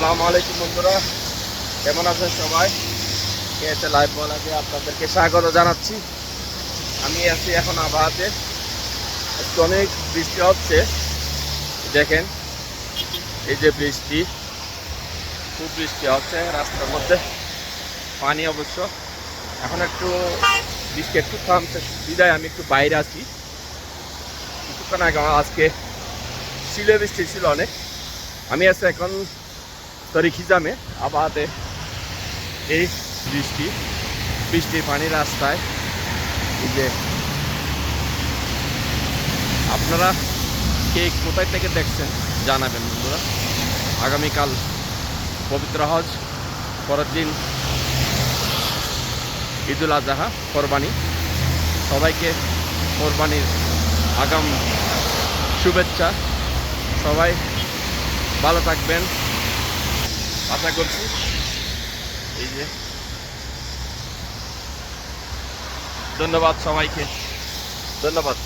আসসালামু আলাইকুম বন্ধুরা। কেমন আছেন সবাই? এতে লাইভ বলাকে আপনাদেরকে স্বাগত জানাচ্ছি। আমি আছি এখন আবহাওয়াতে আজকে অনেক বৃষ্টি হচ্ছে। দেখেন, এই যে বৃষ্টি, খুব বৃষ্টি হচ্ছে রাস্তার মধ্যে। পানি অবশ্য। এখন একটু বৃষ্টি একটু থামছে, বিদায় আমি একটু বাইরে আছি। কিছুক্ষণ আগে আজকে শিলে বৃষ্টি ছিল অনেক। আমি আছি এখন তরি খিজামে আবহাওয়াতে এই বৃষ্টি, বৃষ্টির পানি রাস্তায়। এই যে আপনারা কে কোথায় থেকে দেখছেন জানাবেন বন্ধুরা। আগামীকাল পবিত্র হজ, পরের দিন ঈদুল আজহা, কোরবানি। সবাইকে কোরবানির আগাম শুভেচ্ছা। সবাই ভালো থাকবেন। আশা করছি। এই যে। ধন্যবাদ সবাইকে। ধন্যবাদ।